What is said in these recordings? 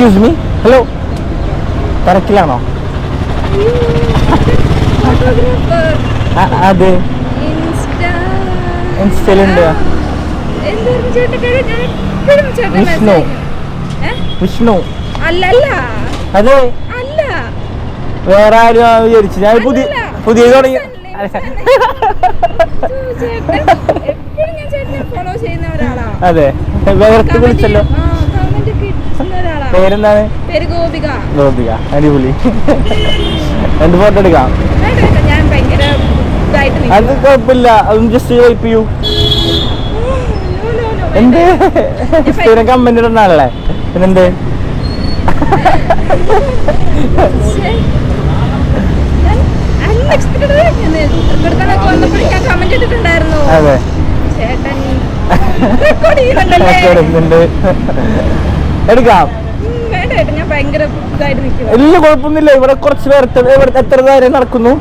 Excuse me hello തിരക്കിലാണോ? അതെ. Insta ഇൻസ്റ്റയിലുണ്ട്. വിഷ്ണു. വിഷ്ണു. അതെ. വേറെ ആരും വിചാരിച്ചു. ഞാൻ പുതിയ. പുതിയ തുടങ്ങി. അതെ. വേർത്ത് വിളിച്ചല്ലോ? പേരെന്താണ് പേര് ഗോപിക അടിപൊളി രണ്ട് ഫോട്ടോ എടുക്കാം. അത് കുഴപ്പമില്ല അതും ജസ്റ്റ് ഹെൽപ്പ് ചെയ്യൂ. എന്ത് സ്ഥിരം കമന്റ് ഇടുന്ന ആളല്ലേ പിന്നെന്ത്. അതെ എടുക്കാം ഉം, ഞാൻ ഭയങ്കര ഇതായിട്ട് നിൽക്കുവാ. വലിയ കുഴപ്പമൊന്നുമില്ല. ഇവിടെ കുറച്ച് ഇവിടെ എത്ര നേരം നടക്കുന്നു?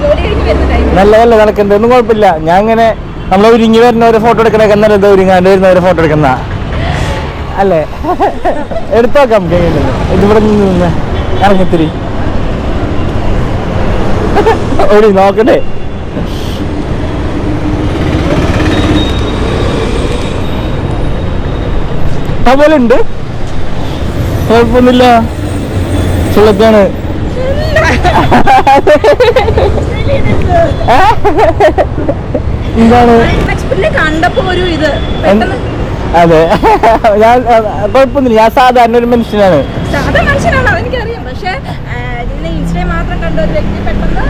ജോലി കഴിഞ്ഞ് വരുന്ന ടൈം നല്ല നല്ല നടക്കുന്നത് ഒന്നും കുഴപ്പമില്ല. ഞാൻ ഇങ്ങനെ നമ്മൾ ഒരുങ്ങി വരുന്നവരെ ഫോട്ടോ എടുക്കണൊക്കെ നല്ലത് ഒരുങ്ങാണ്ട് വരുന്നവരെ ഫോട്ടോ എടുക്കുന്ന? അല്ലേ? എടുത്തോക്കാം. കഴിഞ്ഞിട്ട് ഇതിവിടെ നിന്ന് ഇറങ്ങിത്തിരി. ഓടി നോക്കട്ടെ. അതുപോലെ ഉണ്ട് കുഴപ്പമൊന്നുമില്ല. ചുള്ളക്കാണ് എന്താണ്? കണ്ടപ്പോ ഒരു ഇത് അതെ. ഞാൻ കുഴപ്പമൊന്നുമില്ല. ഞാൻ സാധാരണ ഒരു മനുഷ്യനാണ്. സാധാരണ മനുഷ്യനാണ്? അതെനിക്കറിയാം പക്ഷേ മാത്രം കണ്ട ഒരു വ്യക്തി പെട്ടെന്ന്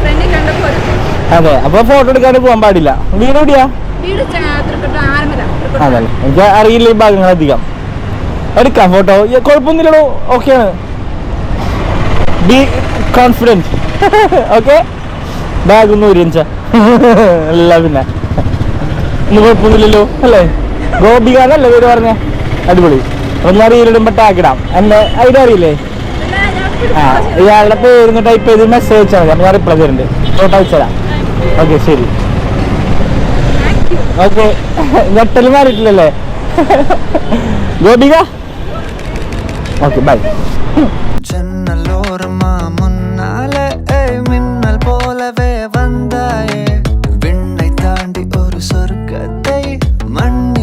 ഫ്രണ്ടിൽ കണ്ടപ്പോ ഒരു അതെ. അപ്പൊ ഫോട്ടോ എടുക്കാൻ പോകാൻ പാടില്ല. വീട് എവിടെയാ? വീട് തൃക്കൊട്ട ആരമല അതല്ലേ എനിക്ക് അറിയില്ല ഈ ഭാഗങ്ങൾ അധികം എടുക്കാം ഫോട്ടോ കുഴപ്പമൊന്നുമില്ലടോ. ഓക്കെയാണ് ബി കോൺഫിഡന്റ് ഓക്കെ ബാഗ് ഒന്ന് അല്ല പിന്നെ. ഒന്നും കുഴപ്പമൊന്നുമില്ലല്ലോ അല്ലേ? ഗോപിക എന്നല്ലേ പേര് പറഞ്ഞേ? അടിപൊളി. ഞാൻ റീലിടുമ്പോ ടാഗ് ഇടാം. എന്നെ ഐഡിയ അറിയില്ലേ? ആ ഇയാളുടെ പേര് ടൈപ്പ് ചെയ്ത് മെസ്സേജ് അയച്ചാൽ മതി. അപ്പൊ ഞാൻ റിപ്ലൈ തരുന്നുണ്ട് ഫോട്ടോ അയച്ചുതരാം ഓക്കെ ശരി. ഓക്കെ ഞെട്ടൽ മാറിയിട്ടില്ലല്ലേ? ഗോപിക? ஓகே பாய் ஜன்னலோரமா முன்னால மின்னல் போலவே வந்தாயே. விண்ணை தாண்டி ஒரு சொர்க்கத்தை மண்ணி